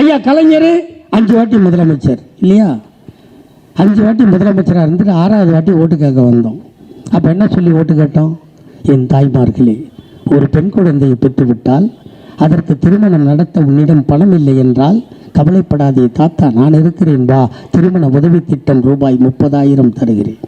ஐயா கலைஞர் அஞ்சு வாட்டி முதலமைச்சர் இல்லையா? அஞ்சு வாட்டி முதலமைச்சராக இருந்துட்டு ஆறாவது வாட்டி ஓட்டு கேட்க வந்தோம். அப்போ என்ன சொல்லி ஓட்டு கேட்டோம்? என் தாய்மார்களே ஒரு பெண் குழந்தையை பெற்றுவிட்டால் அதற்கு திருமணம் நடத்த உன்னிடம் பணம் இல்லை என்றால் கவலைப்படாதே தாத்தா நான் இருக்கிறேன் வா. திருமண உதவி திட்டம் ரூபாய் முப்பதாயிரம் தருகிறேன்.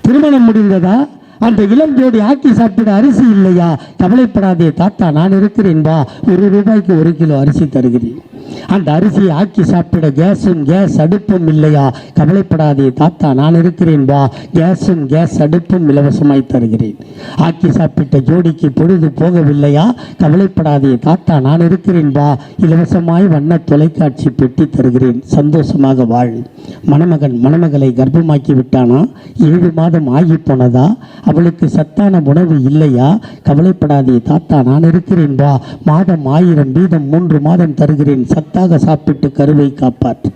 திருமணம் முடிந்ததா? அந்த இளம் ஜோடி ஆக்கி சாப்பிட அரிசி இல்லையா? கவலைப்படாதே தாத்தா நான் இருக்கிறேன் வா. ஒரு ரூபாய்க்கு ஒரு கிலோ அரிசி தருகிறேன். அந்த அரிசியை ஆக்கி சாப்பிட கேஸும் கேஸ் அடுப்பும் இல்லையா? கவலைப்படாதே தாத்தா நான் இருக்கிறேன் வா. கேஸும் கேஸ் அடுப்பும் இலவசமாய் தருகிறேன். ஆக்கி சாப்பிட்ட ஜோடிக்கு பொழுது போகவில்லையா? கவலைப்படாதே தாத்தா நான் இருக்கிறேன் வா. இலவசமாய் வண்ண தொலைக்காட்சி பெட்டி தருகிறேன். சந்தோஷமாக வாழ். மணமகன் மணமகளை கர்ப்பமாக்கி விட்டானா? ஏழு மாதம் ஆகி போனதா? அவளுக்கு சத்தான உணவு இல்லையா? கவலைப்படாதே தாத்தா நான் இருக்கிறேன் வா. மாதம் ஆயிரம் வீதம் மூன்று மாதம் தருகிறேன். சத்தாக சாப்பிட்டு கருவை காப்பாற்று.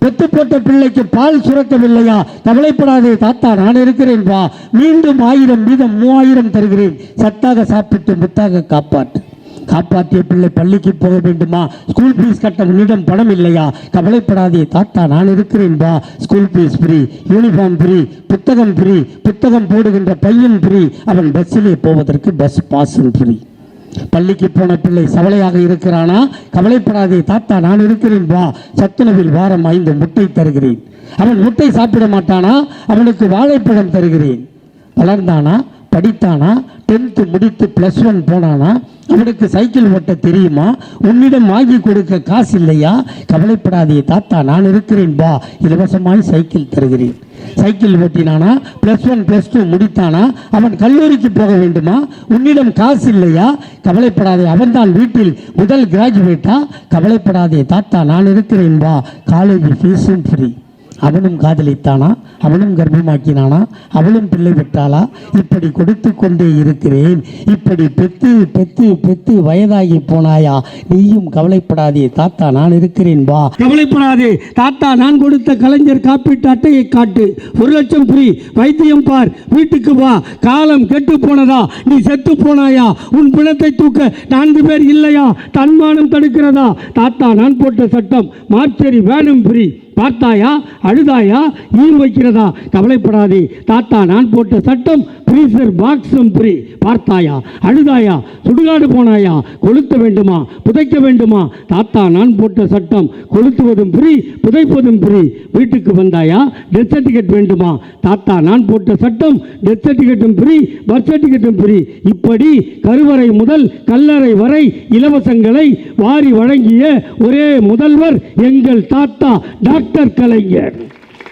பெத்து போட்ட பிள்ளைக்கு பால் சுரக்கவில்லையா? கவலைப்படாதே தாத்தா நான் இருக்கிறேன் வா. மீண்டும் ஆயிரம் வீதம் மூவாயிரம் தருகிறேன். சத்தாக சாப்பிட்டு முத்தாக காப்பாற்று. காப்பாற்றிய பிள்ளை பள்ளிக்கு போக வேண்டுமா? ஸ்கூல் ஃபீஸ் கட்ட உன்னிடம் பணம் இல்லையா? கவலைப்படாதே தாத்தா நான் இருக்கிறேன் வா. School fees free uniform free புத்தகம் ஃப்ரீ புத்தகம் போடுகின்ற பையன் ஃப்ரீ. அவன் பஸ்ஸிலே போவதற்கு பஸ் பாஸும் ஃப்ரீ. பள்ளிக்கு போன பிள்ளை சவலையாக இருக்கிறானா? கவலைப்படாதே தாத்தா நான் இருக்கிறேன் வா. சத்துணவில் வாரம் ஐந்து முட்டை தருகிறேன். அவன் முட்டை சாப்பிட மாட்டானா? அவனுக்கு வாழைப்பழம் தருகிறேன். வளர்ந்தானா? படித்தானா? டென்த்து முடித்து ப்ளஸ் ஒன் போனானா? அவனுக்கு சைக்கிள் ஓட்ட தெரியுமா? உன்னிடம் வாங்கி கொடுக்க காசு இல்லையா? கவலைப்படாதே தாத்தா நான் இருக்கிறேன் வா. இலவசமாய் சைக்கிள் தருகிறேன். சைக்கிள் ஓட்டினானா? ப்ளஸ் ஒன் ப்ளஸ் டூ முடித்தானா? அவன் கல்லூரிக்கு போக வேண்டுமா? உன்னிடம் காசு இல்லையா? கவலைப்படாதே அவன்தான் வீட்டில் முதல் கிராஜுவேட்டா கவலைப்படாதே தாத்தா நான் இருக்கிறேன் வா. காலேஜ் ஃபீஸும் ஃப்ரீ அவனும் காதலித்தானா அவனும் கர்ப்பமாக்கினானா அவளும் பிள்ளை பெற்றாளா? இப்படி கொடுத்து கொண்டே இருக்கிறேன். இப்படி பெத்து பெத்து பெத்து வயதாகி போனாயா? நீயும் கவலைப்படாதே. தாத்தா நான் இருக்கிறேன். வா. கவலைப்படாதே. தாத்தா நான் கொடுத்த கலைஞர் காப்பீட்டு அட்டையை காட்டு. ஒரு லட்சம் ஃப்ரீ வைத்தியம் பார். வீட்டுக்கு வா. காலம் கெட்டு போனதா? நீ செத்து போனாயா? உன் பிணத்தை தூக்க நான்கு பேர் இல்லையா? தன்மானம் தடுக்கிறதா? தாத்தா நான் போட்ட சட்டம். மார்ச்சரி வேணும் ஃப்ரீ பார்த்தாயா அழுதாயா ஈர் வைக்கிறதா? கவலைப்படாதே. தாத்தா நான் போட்ட சட்டம் ஃப்ரீசர் பாக்ஸும் ஃப்ரீ பார்த்தாயா? அழுதாயா? சுடுகாடு போனாயா? கொளுத்த வேண்டுமா? புதைக்க வேண்டுமா? தாத்தா நான் போட்ட சட்டம் கொளுத்துவதும் ஃப்ரீ புதைப்பதும் ஃப்ரீ வீட்டுக்கு வந்தாயா? டெத் சர்டிஃபிகேட் வேண்டுமா? தாத்தா நான் போட்ட சட்டம் டெத் சர்டிஃபிகேட்டும் ஃப்ரீ பர்த் சர்டிஃபிகேட்டும் ஃப்ரீ இப்படி கருவறை முதல் கல்லறை வரை இலவசங்களை வாரி வழங்கிய ஒரே முதல்வர் எங்கள் தாத்தா டாக்டர் கலைஞர்.